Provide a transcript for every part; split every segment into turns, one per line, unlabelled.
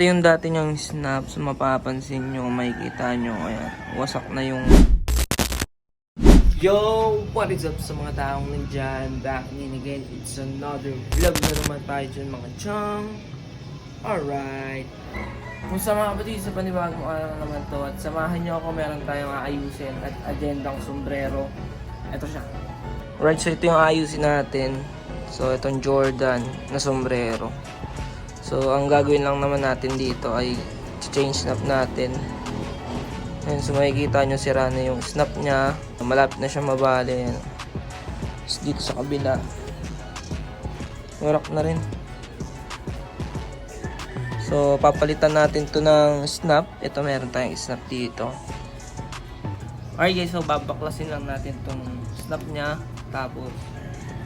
Ito yung dati niyang snaps, mapapansin nyo, makikita nyo, ayan, wasak na yung... Yo! What is up sa mga taong nandyan? Back in again, it's another vlog na naman tayo dyan mga chong. Alright. Kung sa mga kapatid, sa panibagong araw naman to, at samahan nyo ako, meron tayong aayusin at agendang sombrero. Ito siya. Alright, so ito yung aayusin natin. So, itong Jordan na sombrero. So, ang gagawin lang naman natin dito ay change snap natin. Ayan, so makikita nyo sira na yung snap niya. Malapit na siya mabali. Ayan. Dito sa kabila. Warak na rin. So, papalitan natin to ng snap. Ito, meron tayong snap dito. Alright guys, so babaklasin lang natin tong snap niya. Tapos,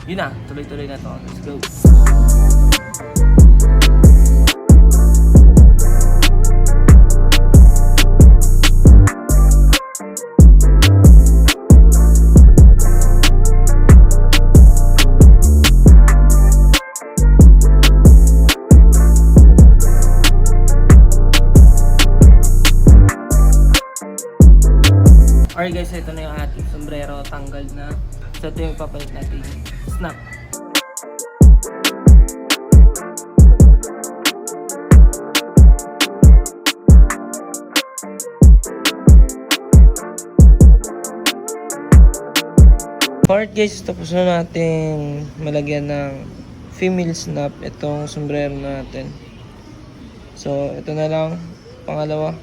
yun na, tuloy-tuloy na to. Let's go. Alright guys, ito na yung ating sombrero. Tanggal na. So ito yung papalit natin. Snap. Alright guys, tapos na natin malagyan ng female snap itong sombrero natin. So, ito na lang. Pangalawa.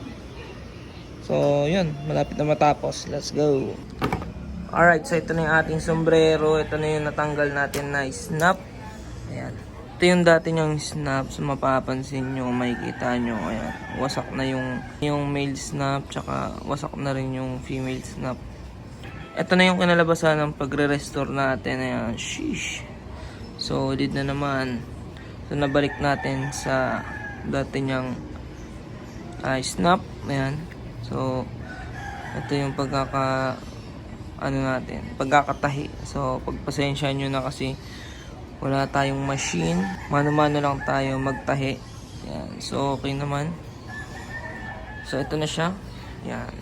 So, yun. Malapit na matapos. Let's go. Alright, so ito na yung ating sombrero. Ito na yung natanggal natin na snap. Ayan. Ito yung dati niyang snap. So, mapapansin nyo, makikita nyo. Ayan. Wasak na yung, yung male snap. Tsaka, wasak na rin yung female snap. Ito na yung kinalabasan ng pagre-restore natin. Ayan. Sheesh. So, ulit na naman. So, nabalik natin sa dati niyang ah, snap. Ayan. So, ito yung pagkaka ano natin, pagkakatahi. So, pagpasensya nyo na kasi wala tayong machine. Mano-mano lang tayo magtahi. Yan. So, okay naman. So, ito na siya. Yan.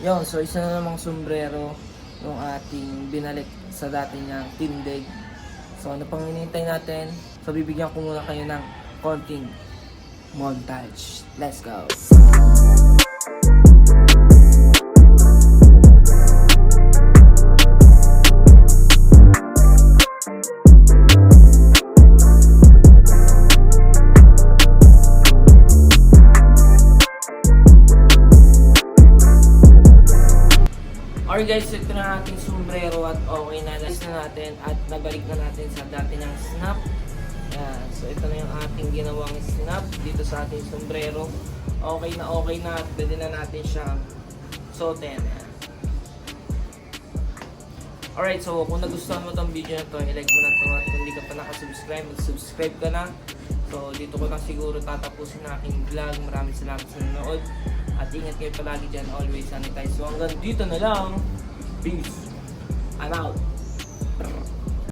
Yun, so isa na namang sombrero yung ating binalik sa dati niyang tindig. So, ano pang hinihintay natin? So, bibigyan ko muna kayo ng konting montage. Let's go! Alright guys, ito na ating sombrero at okay na last na natin at nabalik na natin sa dati niyang snap. Yan. So ito na yung ating ginawang snap dito sa ating sombrero. Okay na okay na at pwede na natin siyang suotin. Alright, so kung nagustuhan mo tong video na to, i-like mo na to at kung hindi ka pa nakasubscribe, mag-subscribe ka na. So dito ko na siguro tatapusin ang aking vlog. Maraming salamat sa nanood. At ingat kayo palagi dyan, always sanitize. So hanggang dito na lang. Peace. I'm out.